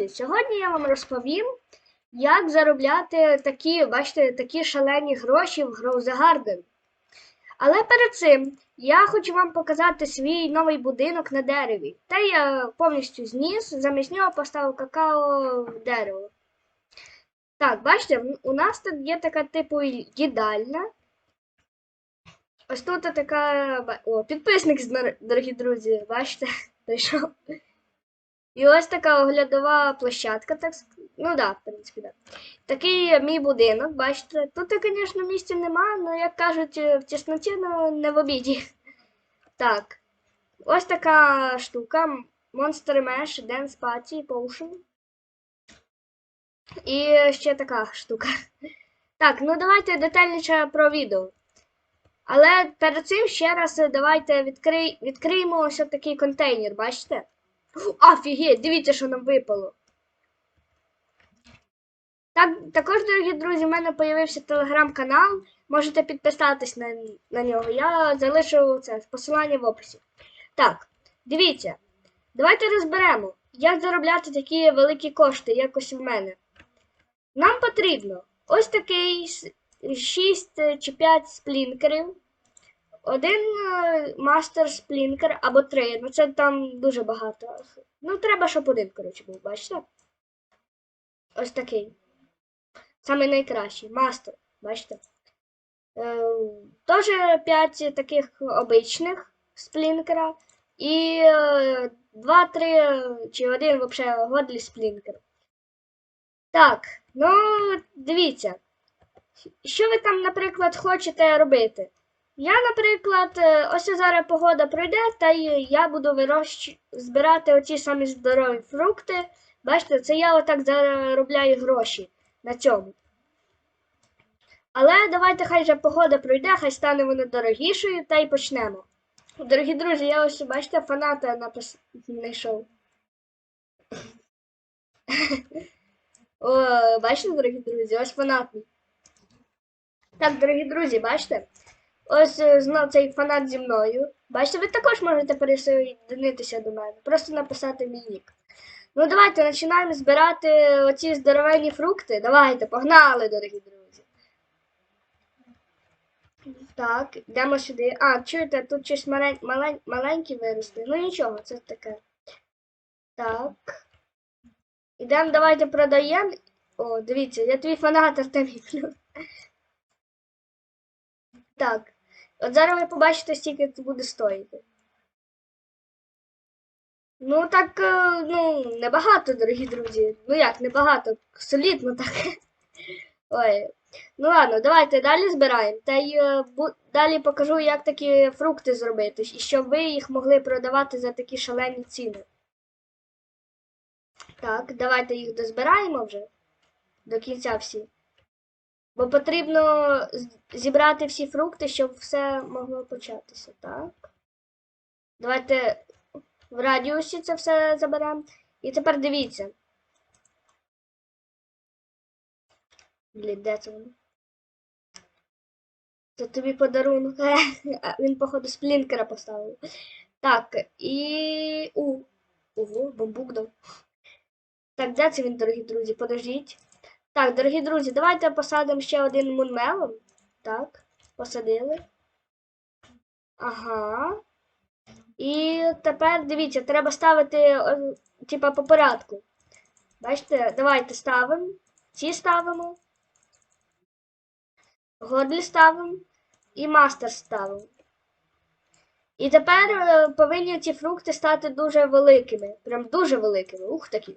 друзі, сьогодні я вам розповім, як заробляти такі, бачите, такі шалені гроші в Grow Garden. Але перед цим я хочу вам показати свій новий будинок на дереві. Та я повністю зніс, замість нього поставив какао в дерево. Так, бачите, у нас тут є така типу їдальня. Ось тут така. О, підписник, дорогі друзі, бачите, прийшов. І ось така оглядова площадка, так Ну да, в принципі, да. Такий мій будинок, бачите. Тут, звісно, місця нема, але як кажуть, е, в тісноті, ну не в обіді. Так. Ось така штука. Monster Mash, Dance Party, Potion. І ще така штука. Так, ну давайте детальніше про відео. Але перед цим ще раз е, давайте відкриємо ось такий контейнер, бачите? Офігеть, дивіться, що нам випало. Так, також, дорогі друзі, в мене з'явився телеграм-канал. Можете підписатись на, на нього. Я залишу це посилання в описі. Так, дивіться. Давайте розберемо, як заробляти такі великі кошти, як ось в мене. Нам потрібно ось такий 6 чи 5 сплінкерів, один е, мастер сплінкер або три. Ну це там дуже багато. Ну, треба, щоб один, коротше, був, бачите? Ось такий. Саме найкращий. Мастер, бачите? Е, Теж 5 таких обичних сплінкера. І 2-3 чи один взагалі годлі сплінкер. Так, ну дивіться. Що ви там, наприклад, хочете робити? Я, наприклад, е, ось зараз погода пройде, та я буду вирощ... збирати оці самі здорові фрукти. Бачите, це я отак заробляю гроші на цьому. Але давайте хай же погода пройде, хай стане воно дорогішою, та й почнемо. Дорогі друзі, я ось, бачите, фаната напис... знайшов. О, бачите, дорогі друзі, ось фанат. Так, дорогі друзі, бачите? Ось е, знов цей фанат зі мною. Бачите, ви також можете присоединитися до мене, просто написати мій нік. Ну, давайте починаємо збирати оці здоровенні фрукти. Давайте, погнали, дорогі друзі. Так, йдемо сюди. А, чуєте, тут щось малень, малень, маленькі виросли. Ну нічого, це таке. Так. Ідемо, давайте продаємо. О, дивіться, я твій фанат Артемій Так. От зараз ви побачите, скільки це буде стоїти. Ну, так, е, ну, небагато, дорогі друзі. Ну як, небагато, солідно так. Ой. Ну ладно, давайте далі збираємо. Та й е, далі покажу, як такі фрукти зробити, і щоб ви їх могли продавати за такі шалені ціни. Так, давайте їх дозбираємо вже до кінця всі. Бо потрібно зібрати всі фрукти, щоб все могло початися. Так. Давайте в радіусі це все заберемо. І тепер дивіться. Блін, де це воно? Це тобі подарунок. Він, походу, сплінкера поставив. Так, і. У. Ого, бамбук дав. Так, де це він, дорогі друзі? Подождіть. Так, дорогі друзі, давайте посадимо ще один мунмелон. Так, посадили. Ага. І тепер дивіться, треба ставити, типа, по порядку. Бачите, давайте ставимо. Ці ставимо. Годлі ставимо. І мастер ставимо. І тепер е, повинні ці фрукти стати дуже великими. Прям дуже великими. Ух такі.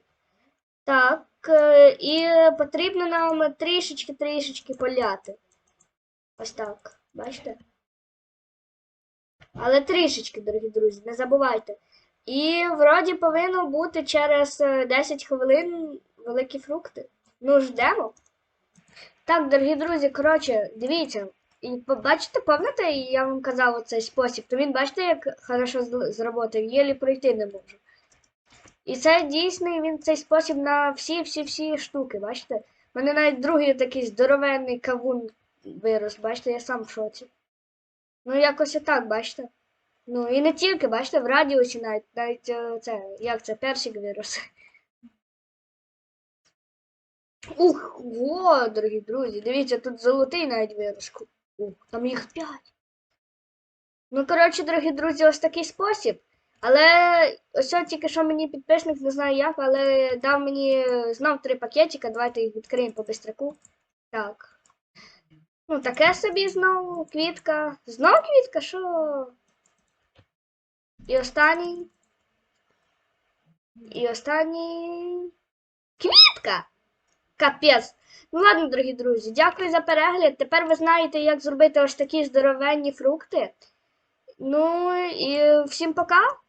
Так, е, і потрібно нам трішечки-трішечки поляти. Ось так. Бачите? Але трішечки, дорогі друзі, не забувайте. І вроді повинно бути через е, 10 хвилин великі фрукти. Ну, ждемо. Так, дорогі друзі, коротше, дивіться. І бачите, пам'ятаєте, я вам казав оцей спосіб, то він бачите, як хорошо з- зробив, єлі пройти не можу. І це дійсний він цей спосіб на всі-всі-всі штуки, бачите? У мене навіть другий такий здоровенний кавун вирос, бачите, я сам в шоці. Ну, якось отак, бачите? Ну, і не тільки, бачите, в радіусі навіть, навіть е, це, як це, персик вирос. Ух, о, дорогі друзі, дивіться, тут золотий навіть вирішку. Ух, там їх п'ять. Ну, коротше, дорогі друзі, ось такий спосіб. Але ось тільки що мені підписник, не знаю як, але дав мені знов три пакетика. Давайте їх відкриємо по бистраку. Так. Ну, таке собі знову квітка. Знов квітка, що? І останній. І останній. Квітка! Капець. Ну ладно, дорогі друзі, дякую за перегляд. Тепер ви знаєте, як зробити ось такі здоровенні фрукти. Ну і всім пока!